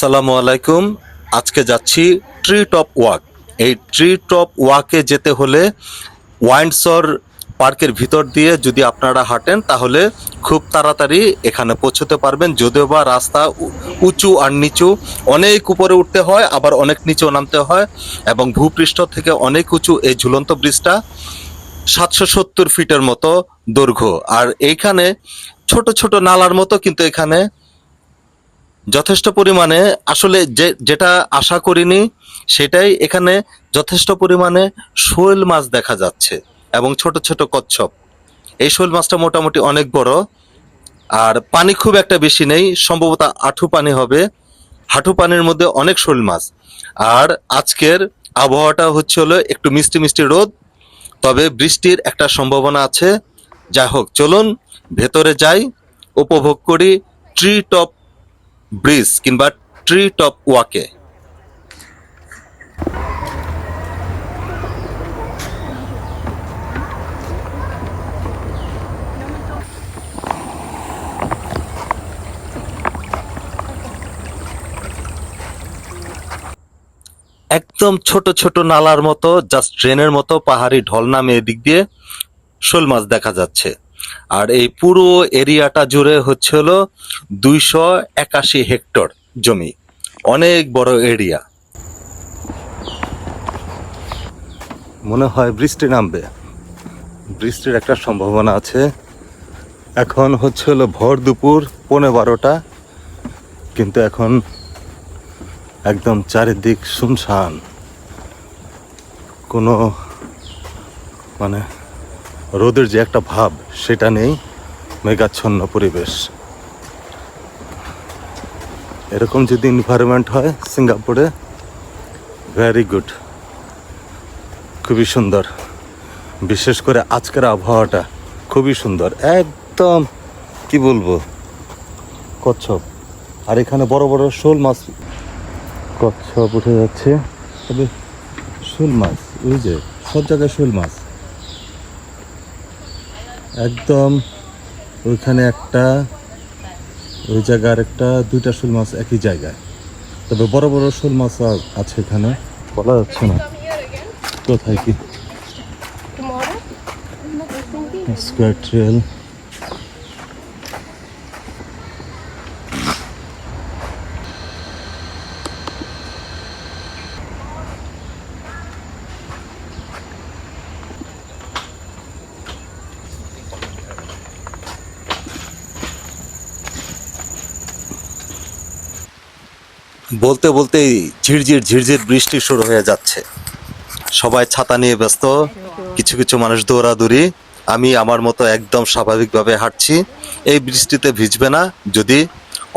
আসসালামু আলাইকুম। আজকে যাচ্ছি ট্রি টপ ওয়াক এই ট্রি টপ ওয়াকে যেতে হলে ওয়াইন্ডসর পার্কের ভিতর দিয়ে যদি আপনারা হাঁটেন, তাহলে খুব তাড়াতাড়ি এখানে পৌঁছতে পারবেন। যদিও বা রাস্তা উঁচু আর নিচু, অনেক উপরে উঠতে হয়, আবার অনেক নিচেও নামতে হয় এবং ভূপৃষ্ঠ থেকে অনেক উঁচু এই ঝুলন্ত ব্রিজটা সাতশো সত্তর ফিটের মতো দৈর্ঘ্য। আর এইখানে ছোট ছোট নালার মতো কিন্তু এখানে যথেষ্ট পরিমাণে আসলে যে, যেটা আশা করিনি, সেটাই এখানে যথেষ্ট পরিমাণে শোল মাছ দেখা যাচ্ছে এবং ছোট ছোট কচ্ছপ। এই শোল মাছটা মোটামুটি অনেক বড়, আর পানি খুব একটা বেশি নেই, সম্ভবত আঠু পানি হবে। হাঁটু পানির মধ্যে অনেক শোল মাছ। আর আজকের আবহাওয়াটা হচ্ছে হলো একটু মিষ্টি মিষ্টি রোদ, তবে বৃষ্টির একটা সম্ভাবনা আছে। যাই হোক, চলুন ভেতরে যাই, উপভোগ করি ট্রি টপ ব্রিজ কিংবা ট্রি টপ ওয়াকে। একদম ছোট ছোট নালার মতো জাস্ট ট্রেনের মতো পাহাড়ি ঢল নামে এদিক দিয়ে শোল মাছ দেখা যাচ্ছে। আর এই পুরো এরিয়াটা জুড়ে হচ্ছে দুইশো একাশি হেক্টর জমি। অনেক বড় এরিয়া। মনে হয় বৃষ্টি নামবে। বৃষ্টির একটা সম্ভাবনা আছে। এখন হচ্ছে হলো ভর দুপুর পৌনে বারোটা। কিন্তু এখন একদম চারিদিক শুনশান। কোনো মানে রোদের যে একটা ভাব, সেটা নেই মেঘাচ্ছন্ন পরিবেশ। এরকম যদি এনভায়রনমেন্ট হয় সিঙ্গাপুরে ভেরি গুড খুবই সুন্দর। বিশেষ করে আজকের আবহাওয়াটা খুবই সুন্দর। একদম, কি বলব? কচ্ছপ। আর এখানে বড় বড় শোল মাছ কচ্ছপ উঠে যাচ্ছে। তবে শোল মাছ ওই যে, সব জায়গায় শোল মাছ। একদম ওইখানে একটা ওই জায়গার একটা দুইটা শোল মাছ একই জায়গায়। তবে বড় বড় শোল মাছ আছে এখানে। বলা যাচ্ছে না। কোথায় কি. স্কোয়ার ট্রেল বলতে বলতেই ঝিরঝির ঝিরঝির বৃষ্টি শুরু হয়ে যাচ্ছে। সবাই ছাতা নিয়ে ব্যস্ত, কিছু কিছু মানুষ দৌড়াদৌড়ি, আমি আমার মতো একদম স্বাভাবিকভাবে হাঁটছি। এই বৃষ্টিতে ভিজবে না, যদি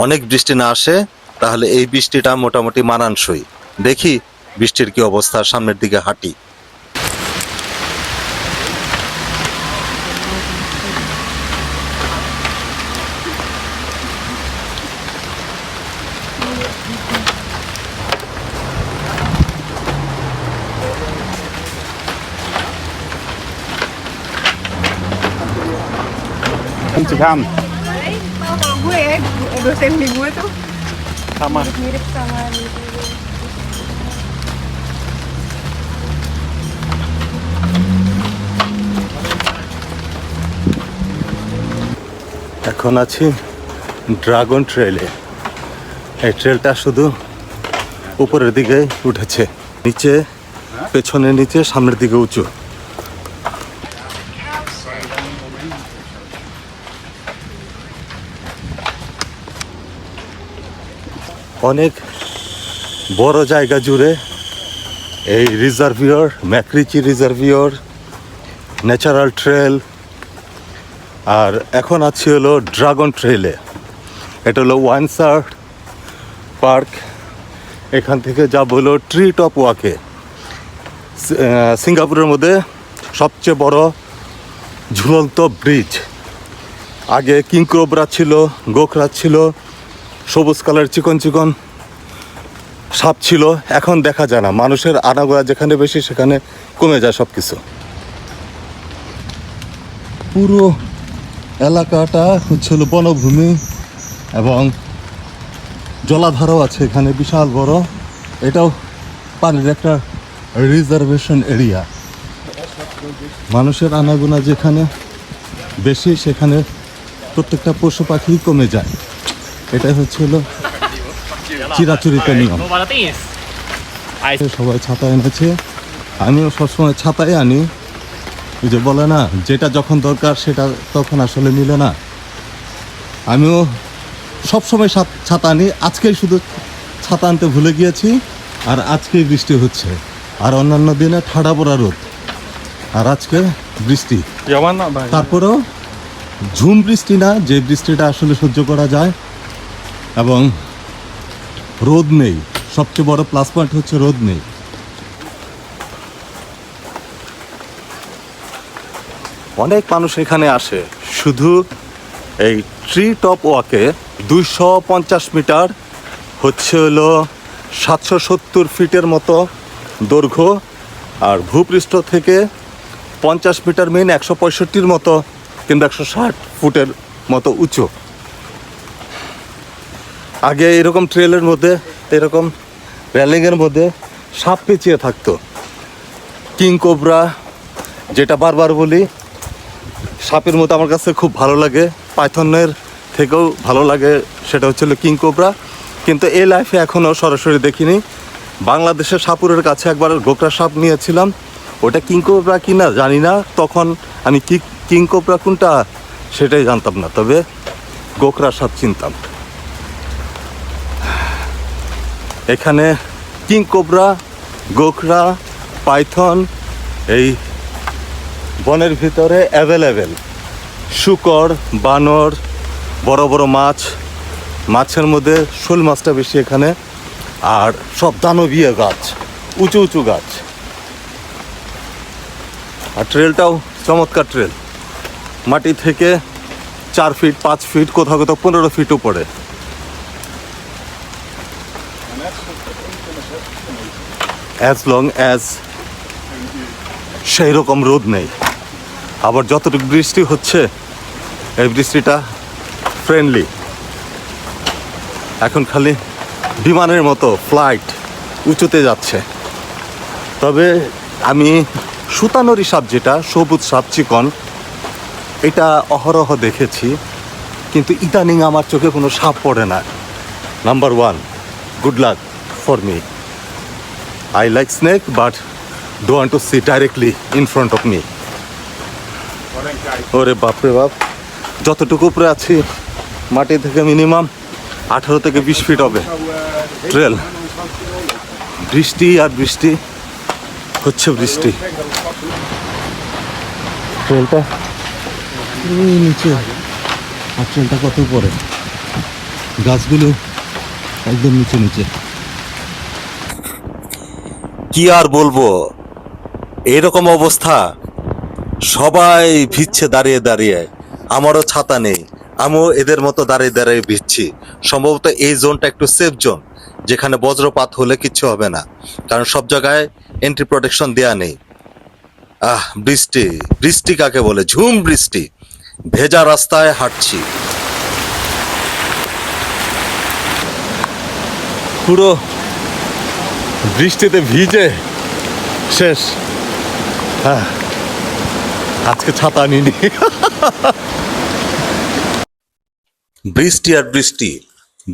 অনেক বৃষ্টি না আসে, তাহলে এই বৃষ্টিটা মোটামুটি মানানসই। দেখি বৃষ্টির কি অবস্থা, সামনের দিকে হাঁটি। Welcome to come. Sama. এখন আছি ড্রাগন ট্রেলে এই ট্রেলটা শুধু উপরের দিকে উঠেছে নিচে, পেছনের নিচে, সামনের দিকে উঁচু অনেক বড় জায়গা জুড়ে এই রিজার্ভিয়র, ম্যাক্রিচি রিজার্ভিয়র, ন্যাচারাল ট্রেল, আর এখন আছি হলো ড্রাগন ট্রেলে। এটা হলো ওয়ানসার পার্ক। এখান থেকে যাব হলো ট্রি টপ ওয়াকে। সিঙ্গাপুরের মধ্যে সবচেয়ে বড় ঝুলন্ত ব্রিজ। আগে কিংক্রোবরা ছিল, গোখরা ছিল সবুজ কালার চিকন চিকন সাপ ছিল। এখন দেখা যায় না। মানুষের আনাগোনা যেখানে বেশি, সেখানে কমে যায় সব কিছু পুরো এলাকাটা হচ্ছিল বনভূমি এবং জলাধারও আছে এখানে, বিশাল বড়। এটাও পানির একটা রিজার্ভেশন এরিয়া। মানুষের আনাগোনা যেখানে বেশি, সেখানে প্রত্যেকটা পশু পাখি কমে যায়। এটাই হচ্ছিল চিরাচরিত নিয়ম? সবাই ছাতা এনেছে। আমিও সবসময় ছাতাই আনি। ওই যে বলে না যেটা যখন দরকার সেটা তখন আসলে মিলে না। আমিও সবসময় ছাতা আনি। আজকেই শুধু ছাতা আনতে ভুলে গিয়েছি। আর আজকেই বৃষ্টি হচ্ছে। আর অন্যান্য দিনে ঠাডা পড়া রোদ। আর আজকে বৃষ্টি. তারপরেও ঝুম বৃষ্টি না যে বৃষ্টিটা আসলে সহ্য করা যায়। এবং রোদ নেই। সবচেয়ে বড় প্লাস পয়েন্ট হচ্ছে রোদ নেই। অনেক মানুষ এখানে আসে। শুধু এই ট্রি টপ ওয়াকে দুইশো পঞ্চাশ মিটার হচ্ছে হলো সাতশো সত্তর ফিটের মতো দৈর্ঘ্য আর ভূপৃষ্ঠ থেকে পঞ্চাশ মিটার মেন একশো পঁয়ষট্টির মতো কিংবা একশো ষাট ফুটের মতো উঁচু। আগে এরকম ট্রেলের মধ্যে, এরকম রেলিংয়ের মধ্যে সাপ পেঁচিয়ে থাকতো। কিং কোবরা, যেটা বারবার বলি, সাপের মতো আমার কাছে খুব ভালো লাগে, পাইথনের থেকেও ভালো লাগে, সেটা হচ্ছিল কিং কোবরা। কিন্তু এই লাইফে এখনও সরাসরি দেখিনি। বাংলাদেশের সাপুরের কাছে একবার গোকরা সাপ নিয়েছিলাম। ওটা কিং কোবরা কি না জানি না, তখন আমি কি কিং কোবরা কোনটা, সেটাই জানতাম না। তবে গোকরা সাপ চিনতাম। এখানে কিং কোবরা, গোখরা, পাইথন, এই বনের ভিতরে অ্যাভেলেবেল। শুকর, বানর, বড় বড় মাছ, মাছের মধ্যে শোল মাছটা বেশি এখানে। আর সব দানবীয় গাছ, উঁচু উঁচু গাছ। আর ট্রেলটাও চমৎকার ট্রেল। মাটি থেকে চার ফিট, পাঁচ ফিট, কোথাও কোথাও পনেরো ফিট উপরে। অ্যাজ লং অ্যাজ সেই রকম রোদ নেই। আবার যতটুকু বৃষ্টি হচ্ছে, এই বৃষ্টিটা ফ্রেন্ডলি এখন খালি বিমানের মতো ফ্লাইট উঁচুতে যাচ্ছে। তবে আমি সুতানরি সাপ যেটা, সবুজ সাপ, চিকন, এটা অহরহ দেখেছি, কিন্তু ইদানিং আমার চোখে কোনো সাপ পড়ে না। Number one good luck for me I like snake, but don't want to see directly in front of me. ওরে বাপরে বাপ যতটুকু উপরে আছি মাটি থেকে মিনিমাম আঠারো থেকে বিশ ফিট হবে। ট্রেল বৃষ্টি আর বৃষ্টি হচ্ছে বৃষ্টি। ট্রেলটা নিচে। আর ট্রেলটা কত উপরে? গাছগুলো একদম নিচে নিচে। কি আর বলব? এরকম অবস্থা। সবাই ভিজছে দাঁড়িয়ে দাঁড়িয়ে। আমারও ছাতা নেই। আমিও এদের মতো দাঁড়িয়ে দাঁড়িয়ে ভিজছি। সম্ভবত এই জোনটা একটু সেফ জোন, যেখানে বজ্রপাত হলে কিচ্ছু হবে না। কারণ সব জায়গায় এন্ট্রি প্রোটেকশন দেয়া নেই। আহ, বৃষ্টি। বৃষ্টি কাকে বলে? ঝুম বৃষ্টি। ভেজা রাস্তায় হাঁটছি। পুরো বৃষ্টিতে ভিজে, শেষ। হ্যাঁ আজকে ছাতা নিনি বৃষ্টি আর বৃষ্টি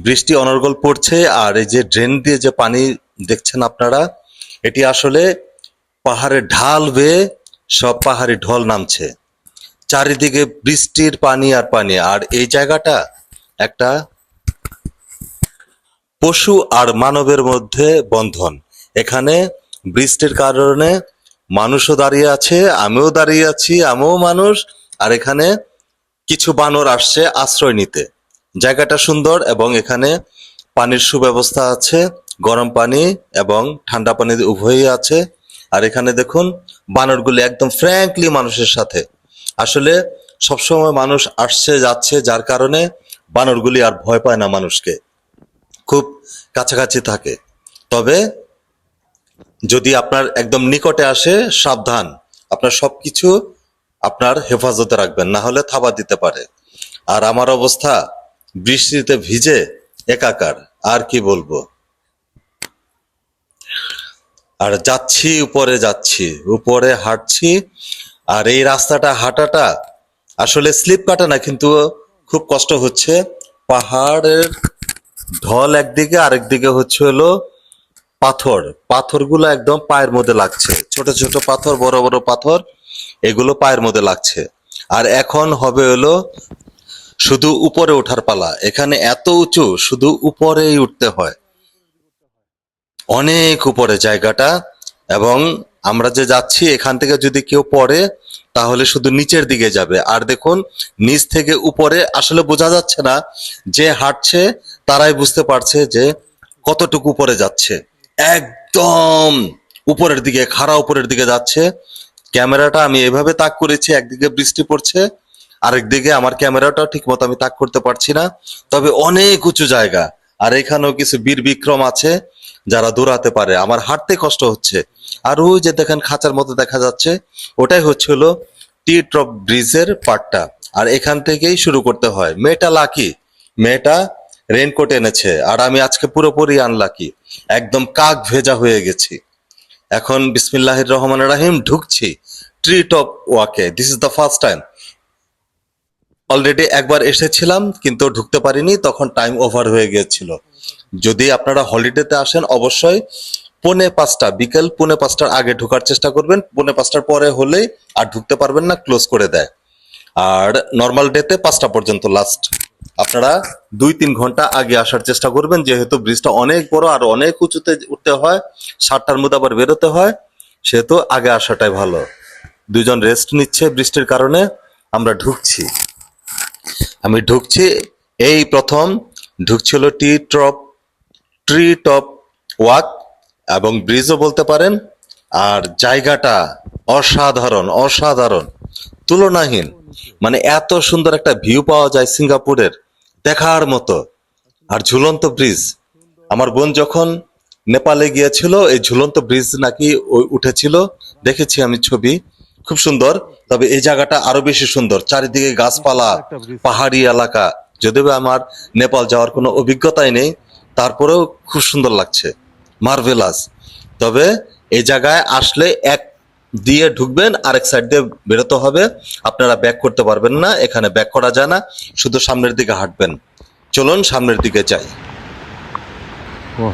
বৃষ্টি অনর্গল পড়ছে, আর এই যে ড্রেন দিয়ে যে পানি দেখছেন আপনারা, এটি আসলে পাহাড়ের ঢাল বেয়ে সব পাহাড়ি ঢল নামছে। চারিদিকে বৃষ্টির পানি আর পানি, আর এই জায়গাটা একটা পশু আর মানবের মধ্যে বন্ধন। এখানে বৃষ্টির কারণে মানুষও দাঁড়িয়ে আছে, আমিও দাঁড়িয়ে আছি, আমিও মানুষ। আর এখানে কিছু বানর আসছে আশ্রয় নিতে। জায়গাটা সুন্দর এবং এখানে পানির সুব্যবস্থা আছে, গরম পানি এবং ঠান্ডা পানি উভয়ই আছে। আর এখানে দেখুন, বানরগুলি একদম ফ্র্যাঙ্কলি মানুষের সাথে। আসলে সবসময় মানুষ আসছে, যাচ্ছে, যার কারণে বানরগুলি আর ভয় পায় না মানুষকে। খুব কাছাকাছি থাকে। তবে যদি আপনার একদম নিকটে আসে, সাবধান। আপনার সবকিছু আপনার হেফাজতে রাখবেন, না হলে থাবা দিতে পারে। আর আমার অবস্থা, বৃষ্টিতে ভিজে, একাকার। আর কি বলব? আর যাচ্ছি, উপরে যাচ্ছি, উপরে হাঁটছি। আর এই রাস্তাটা হাঁটাটা আসলে স্লিপ কাটা না, কিন্তু খুব কষ্ট হচ্ছে। পাহাড়ের ঢল একদিকে, আরেক দিকে হচ্ছে হলো পাথর। পাথরগুলো একদম পায়ের মধ্যে লাগছে। ছোট ছোট পাথর, বড় বড় পাথর, এগুলো পায়ের মধ্যে লাগছে। আর এখন হবে হলো শুধু উপরে ওঠার পালা। এখানে এত উঁচু, শুধু উপরেই উঠতে হয়। অনেক উপরে জায়গাটা। এবং আমরা যে যাচ্ছি, এখান থেকে যদি কেউ পড়ে, তাহলে শুধু নিচের দিকে যাবে। আর দেখুন, নিচ থেকে উপরে আসলে বোঝা যাচ্ছে না যে হাঁটছে তারাই বুঝতে পারছে যে কতটুকু উপরে যাচ্ছে। একদম উপরের দিকে, খাড়া উপরের দিকে যাচ্ছে। ক্যামেরাটা আমি এভাবে তাক করেছি, একদিকে বৃষ্টি পড়ছে, আরেকদিকে আমার ক্যামেরাটাও ঠিক মতো আমি তাক করতে পারছি না। তবে অনেক উঁচু জায়গা, আর এখানেও কিছু বীর বিক্রম আছে যারা দৌড়াতে পারে। আমার হাঁটতে কষ্ট হচ্ছে। আর ওই যে দেখেন, খাঁচার মতো দেখা যাচ্ছে। ওটাই হচ্ছে হলো টি ট্রপ ব্রিজের পার্টটা আর এখান থেকেই শুরু করতে হয়। মেয়েটা লাকি। মেয়েটা রেনকোট এনেছে, আর আমি আজকে পুরোপুরি আনলাকি একদম কাক ভেজা হয়ে গেছি। এখন বিসমিল্লাহির রহমান রাহিম ঢুকছি ট্রি টপ ওয়াকে this is the first time already একবার এসেছিলাম, কিন্তু ঢুকতে পারিনি, তখন টাইম ওভার হয়ে গিয়েছিল। যদি আপনারা হলিডেতে আসেন, অবশ্যই পৌনে পাঁচটা, বিকেল পৌনে পাঁচটার আগে ঢোকার চেষ্টা করবেন, পৌনে পাঁচটার পরে হলেই আর ঢুকতে পারবেন না ক্লোজ করে দেয়। আর নর্মাল ডেতে পাঁচটা পর্যন্ত লাস্ট আপনারা দুই তিন ঘণ্টা আগে আসার চেষ্টা করবেন, যেহেতু ব্রিজটা অনেক বড় আর অনেক উঁচুতে উঠতে হয় সাতটার মধ্যে আবার বেরোতে হয়, সেহেতু আগে আসাটাই ভালো। দুজন রেস্ট নিচ্ছে বৃষ্টির কারণে, আমরা ঢুকছি। আমি ঢুকছি, এই প্রথম ঢুকছিল tree top, tree top walk এবং ব্রিজও বলতে পারেন, আর জায়গাটা অসাধারণ অসাধারণ, তুলনাহীন। মানে এত সুন্দর একটা ভিউ পাওয়া যায় সিঙ্গাপুরের। দেখার মতো। আর ঝুলন্ত ব্রিজ, আমার বোন যখন নেপালে গিয়েছিল, এই ঝুলন্ত ব্রিজ নাকি উঠেছিল, দেখেছি আমি ছবি, খুব সুন্দর। তবে এই জায়গাটা আরও বেশি সুন্দর, চারিদিকে গাছপালা, পাহাড়ি এলাকা। যদিও আমার নেপাল যাওয়ার কোনো অভিজ্ঞতাই নেই, তারপরেও খুব সুন্দর লাগছে, মার্ভেলাস। তবে এই জায়গায় আসলে এক দিয়ে ঢুকবেন, আরেক সাইড দিয়ে বেরোতে হবে। আপনারা ব্যাক করতে পারবেন না, এখানে ব্যাক করা যায় না। শুধু সামনের দিকে হাঁটবেন। চলুন সামনের দিকে যাই। ও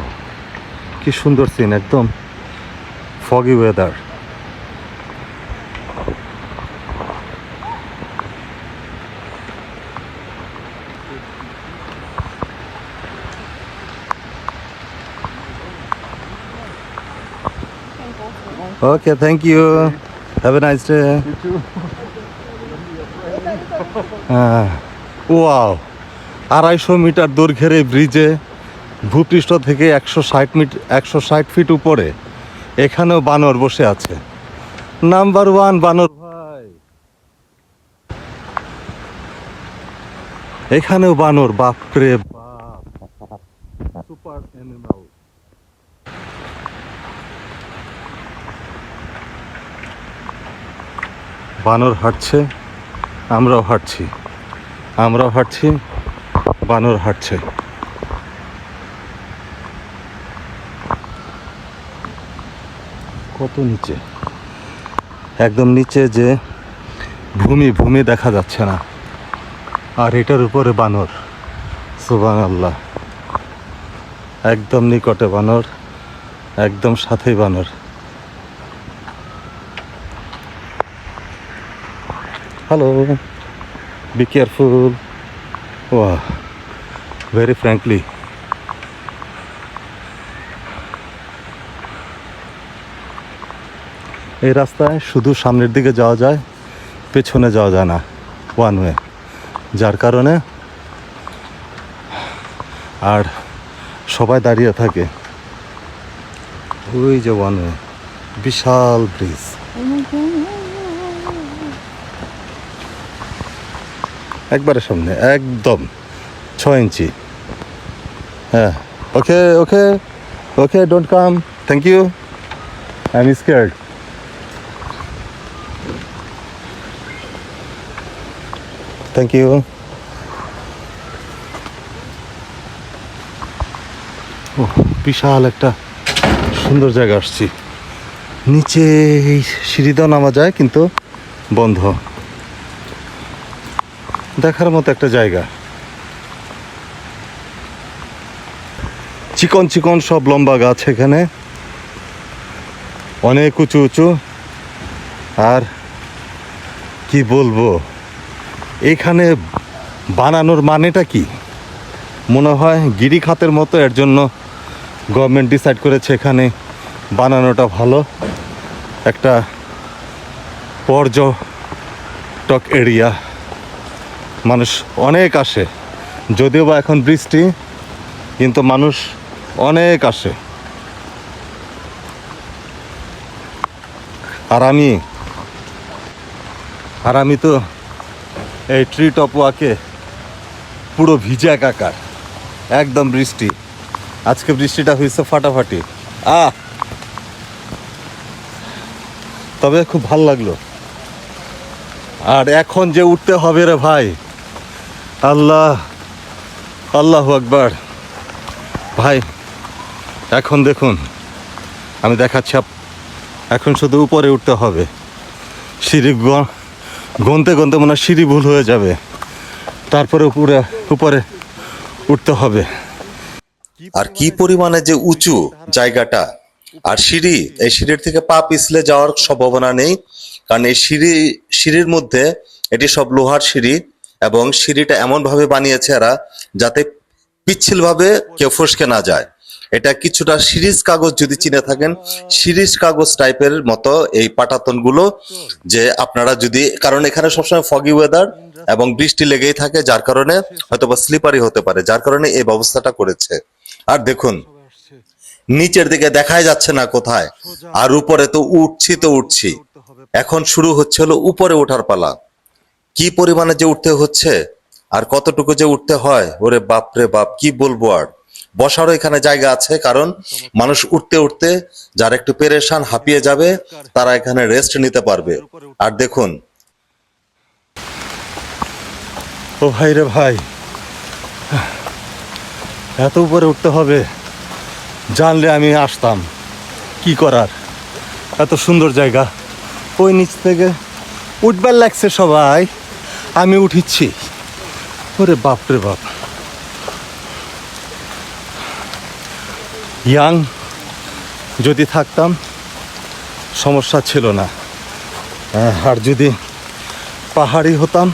কি সুন্দর সিন একদম foggy weather okay thank you have a nice day wow আড়াইশো মিটার দৈর্ঘ্যের এই ব্রিজে ভূপৃষ্ঠ থেকে একশো ষাট মিট, একশো ষাট ফিট উপরে এখানেও বানর বসে আছে। নাম্বার ওয়ান বানর ভাই। এখানেও বানর, বাপরে বাপ। সুপার অ্যানিমাল বানর হাঁটছে, আমরাও হাঁটছি। আমরাও হাঁটছি, বানর হাঁটছে। কত নিচে? একদম নিচে যে ভূমি ভূমি দেখা যাচ্ছে না। আর এটার উপরে বানর। সুবান আল্লাহ একদম নিকটে বানর, একদম সাথেই বানর। হ্যালো বি কেয়ারফুল ওয়া ভেরি ফ্র্যাঙ্কলি এই রাস্তায় শুধু সামনের দিকে যাওয়া যায়, পেছনে যাওয়া যায় না ওয়ান ওয়ে যার কারণে আর সবাই দাঁড়িয়ে থাকে। ওই যে ওয়ান ওয়ে বিশাল ব্রিজ একবারে সামনে, একদম ছ ইঞ্চি। হ্যাঁ okay okay okay don't come thank you I am scared thank you ও বিশাল একটা সুন্দর জায়গা আসছি। নিচে এই সিঁড়িতেও নামা যায়, কিন্তু বন্ধ। দেখার মতো একটা জায়গা। চিকন চিকন সব লম্বা গাছ এখানে। অনেক উঁচু উঁচু। আর কি বলব, এখানে বানানোর মানেটা কি? মনে হয় গিরি খাতের মতো এর জন্য গভর্নমেন্ট ডিসাইড করেছে এখানে বানানোটা ভালো। একটা পর্যটক এরিয়া। মানুষ অনেক আসে। যদিও বা এখন বৃষ্টি, কিন্তু মানুষ অনেক আসে। আর আমি আর আমি তো এই ট্রি টপ ওয়াকে পুরো ভিজে একাকার। একদম বৃষ্টি। আজকে বৃষ্টিটা হয়েছে ফাটাফাটি। আহ! তবে খুব ভালো লাগল। আর এখন যে উঠতে হবে রে ভাই আল্লাহ আল্লাহ আকবার। ভাই, এখন দেখুন, আমি দেখাচ্ছি এখন শুধু উপরে উঠতে হবে। সিঁড়ি গনতে গনতে মনে সিঁড়ি ভুল হয়ে যাবে। তারপরে উপরে উপরে উঠতে হবে। আর কি পরিমাণে যে উঁচু জায়গাটা, আর সিঁড়ি, এই সিঁড়ির থেকে পা পিছলে যাওয়ার সম্ভাবনা নেই। কারণ এই সিঁড়ি, সিঁড়ির মধ্যে এটি সব লোহার সিঁড়ি। এবং সিঁড়িটা এমন ভাবে বানিয়েছে এরা যাতে পিচ্ছিল ভাবে কেউ ফসকে না যায়। এটা কিছুটা সিরিজ কাগজ যদি চিনে থাকেন, সিরিজ কাগজ টাইপের মতো এই পাটাতনগুলো যে আপনারা যদি, কারণ এখানে সবসময় ফগি ওয়েদার এবং বৃষ্টি লেগেই থাকে, যার কারণে হয়তো বা স্লিপারি হতে পারে, যার কারণে এই ব্যবস্থাটা করেছে। আর দেখুন, নিচের দিকে দেখাই যাচ্ছে না কোথায়, আর উপরে তো উঠছি তো উঠছি। এখন শুরু হচ্ছে হলো উপরে ওঠার পালা। কি পরিমাণে যে উঠতে হচ্ছে আর কতটুকু যে উঠতে হয়, ওরে বাপ রে বাপ, কি বলব আর? বসারও এখানে জায়গা আছে, কারণ মানুষ উঠতে উঠতে যারা একটু পেরেশান হাঁপিয়ে যাবে, তারা এখানে রেস্ট নিতে পারবে। আর দেখুন। ও ভাই রে ভাই, এত উপরে উঠতে হবে, জানলে আমি আসতাম, কি করার? এত সুন্দর জায়গা। ওই নিচ থেকে উঠবার লাগছে সবাই। আমি উঠিচ্ছি। ওরে বাপ রে বাপ। ইয়াং, যদি থাকতাম, সমস্যা ছিল না। আর যদি পাহাড়ি হতাম,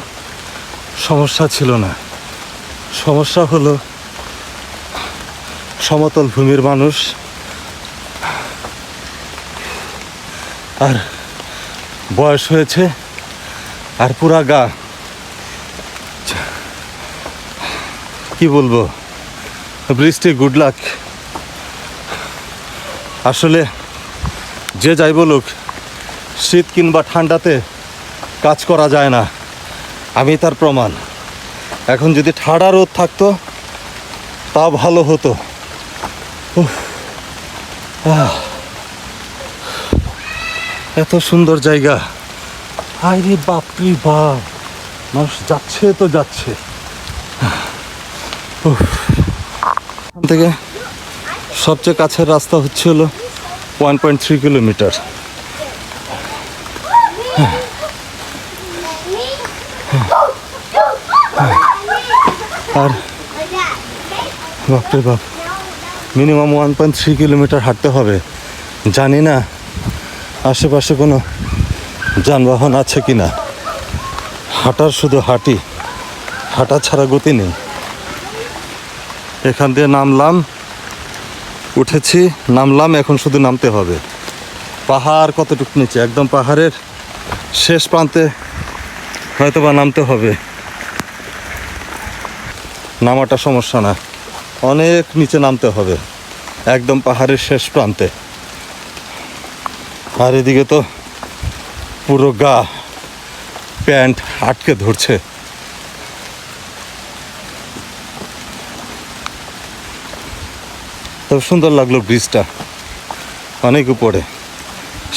সমস্যা ছিল না। সমস্যা হলো, সমতল ভূমির মানুষ। আর বয়স হয়েছে, আর পুরা গা কি বলব? বৃষ্টি গুড লাক আসলে যে যাই বলুক, শীত কিংবা ঠান্ডাতে কাজ করা যায় না, আমি তার প্রমাণ। এখন যদি ঠাড়া রোদ থাকতো, তা ভালো হতো। এত সুন্দর জায়গা। আরে বাপরি বাপ। মানুষ যাচ্ছে তো যাচ্ছে। এখান থেকে সবচেয়ে কাছের রাস্তা হচ্ছে হলো ওয়ান পয়েন্ট থ্রি কিলোমিটার আর বাপরে বাপ minimum one point three kilometre হাঁটতে হবে। জানি না আশেপাশে কোনো যানবাহন আছে কি না হাঁটার শুধু হাঁটি, হাঁটা ছাড়া গতি নেই। এখান দিয়ে নামলাম, উঠেছি, নামলাম, এখন শুধু নামতে হবে। পাহাড় কতটুকু নিচে? একদম পাহাড়ের শেষ প্রান্তে হয়তো বা নামতে হবে। নামাটা সমস্যা না। অনেক নিচে নামতে হবে, একদম পাহাড়ের শেষ প্রান্তে। আর এদিকে তো পুরো গা প্যান্ট আটকে ধরছে। তবে সুন্দর লাগল ব্রিজটা। অনেক উপরে।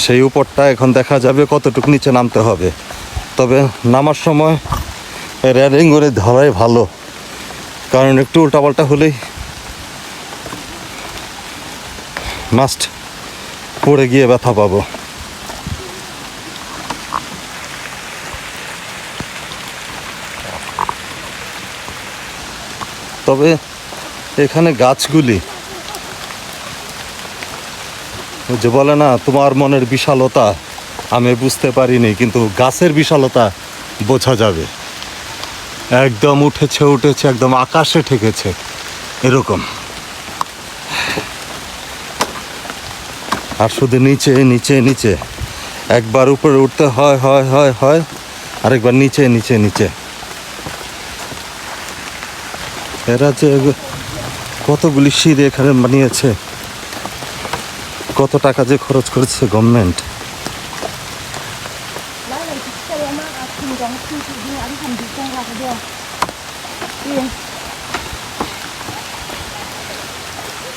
সেই উপরটা এখন দেখা যাবে কতটুকু নিচে নামতে হবে। তবে নামার সময় রেলিং করে ধরাই ভালো। কারণ একটু উল্টাপাল্টা হলেই মাস্ট পড়ে গিয়ে ব্যথা পাবো। তবে এখানে গাছগুলি যে বলে না, তোমার মনের বিশালতা, আমি বুঝতে পারিনি, কিন্তু গাছের বিশালতা বোঝা যাবে। একদম উঠেছে উঠেছে, একদম আকাশে ঠেকেছে, এরকম। আর শুধু নিচে নিচে নিচে। একবার উপরে উঠতে হয় হয় হয় হয়, আরেকবার নিচে নিচে নিচে। এরা যে কতগুলি সিঁড়ি এখানে বানিয়েছে। কত টাকা যে খরচ করেছে গভর্নমেন্ট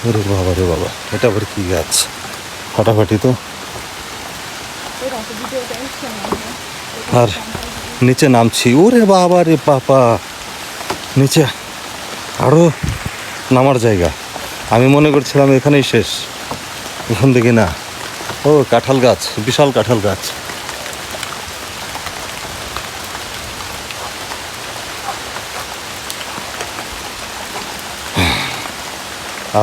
ওরে বাবা রে বাবা, এটা আবার কি গাছ? ফাটাফাটি তো। আর নিচে নামছি। ওরে বাবা রে বাবা। নিচে আরও নামার জায়গা। আমি মনে করছিলাম এখানেই শেষ। এখান থেকে না ও, কাঁঠাল গাছ, বিশাল কাঁঠাল গাছ।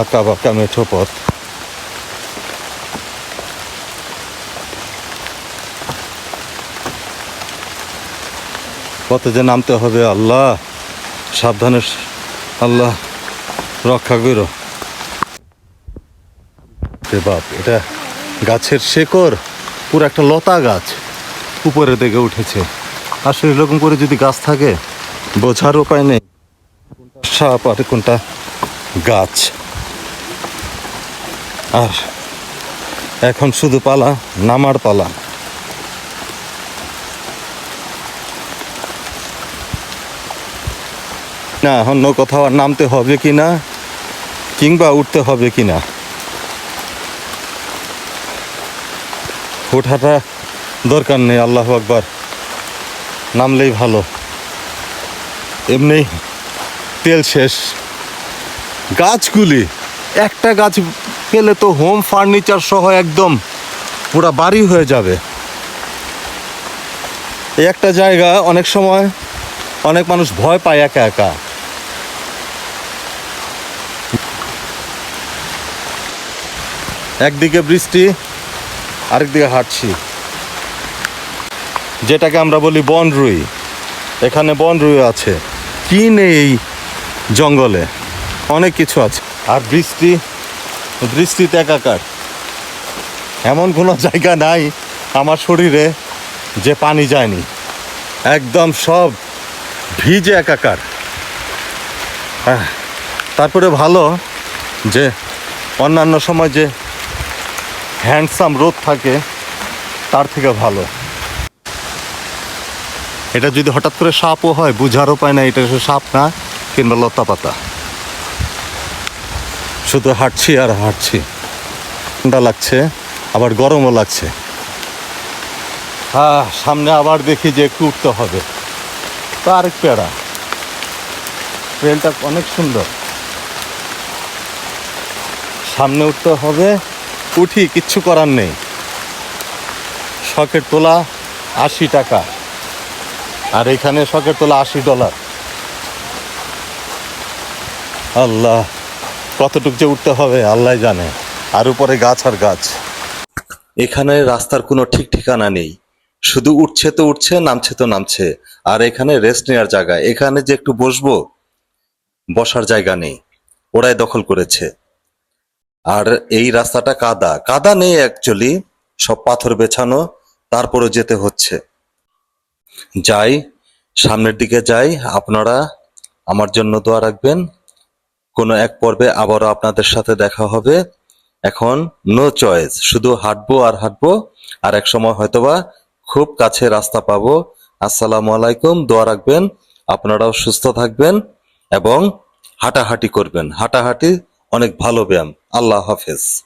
আঁকা বাঁকা মেঠো পথ পথে যে নামতে হবে আল্লাহ, সাবধানে আল্লাহ রক্ষা করো। রে বাপ। এটা গাছের শেকড়, পুরো একটা লতা গাছ উপরে দিকে উঠেছে। আসলে এরকম করে যদি গাছ থাকে, বোঝার উপায় নেই। কোনটা সাপ আর কোনটা গাছ। আর এখন শুধু পালা, নামার পালা। না, অন্য কোথাও নামতে হবে কি না কিংবা উঠতে হবে কি না ওঠাটা দরকার নেই, আল্লাহ আকবার। নামলেই ভালো। এমনি তেল শেষ। গাছগুলি, একটা গাছ পেলে তো হোম ফার্নিচার সহ একদম পুরা বাড়ি হয়ে যাবে। এই একটা জায়গা অনেক সময় অনেক মানুষ ভয় পায় একা একা। একদিকে বৃষ্টি আরেকদিকে হাঁটছি। যেটাকে আমরা বলি বনরুই এখানে বনরুই আছে। কি নেই এই জঙ্গলে? অনেক কিছু আছে। আর বৃষ্টি বৃষ্টিতে একাকার। এমন কোনো জায়গা নাই আমার শরীরে যে পানি যায়নি। একদম সব ভিজে একাকার। আহ, তারপরে ভালো যে অন্যান্য সময় যে হ্যান্ডসাম রোদ থাকে, তার থেকে ভালো। এটা যদি হঠাৎ করে সাপও হয়, বুঝার উপায় না এটা সাপ না, কিংবা লতা পাতা। শুধু হাঁটছি আর হাঁটছি। ঠান্ডা লাগছে, আবার গরমও লাগছে। হ্যাঁ সামনে আবার দেখি যে একটু উঠতে হবে। তো আরেক পেড়া ট্রেনটা অনেক সুন্দর। সামনে উঠতে হবে। উঠি, কিচ্ছু করার নেই। শখের তোলা আশি টাকা। আর এখানে শখের তোলা আশি ডলার আল্লাহ, কতটুক যে উঠতে হবে, আল্লাহ জানে। আর উপরে গাছ আর গাছ। এখানে রাস্তার কোনো ঠিক ঠিকানা নেই। শুধু উঠছে তো উঠছে, নামছে তো নামছে। আর এখানে রেস্ট নেওয়ার জায়গা। এখানে যে একটু বসবো, বসার জায়গা নেই। ওরাই দখল করেছে। আর এই রাস্তাটা কাদা। কাদা নেই অ্যাকচুয়ালি সব পাথর বেছানো তারপরে যেতে হচ্ছে। যাই, সামনের দিকে যাই, আপনারা আমার জন্য দোয়া রাখবেন। কোনো এক পর্বে আবারও আপনাদের সাথে দেখা হবে। এখন নো চয়েস শুধু হাঁটবো আর হাঁটবো, আর এক সময় হয়তোবা খুব কাছে রাস্তা পাবো। আসসালামু আলাইকুম, দোয়া রাখবেন, আপনারাও সুস্থ থাকবেন এবং হাঁটাহাঁটি করবেন। হাঁটাহাঁটি অনেক ভালো ব্যায়াম। আল্লাহ হাফেজ।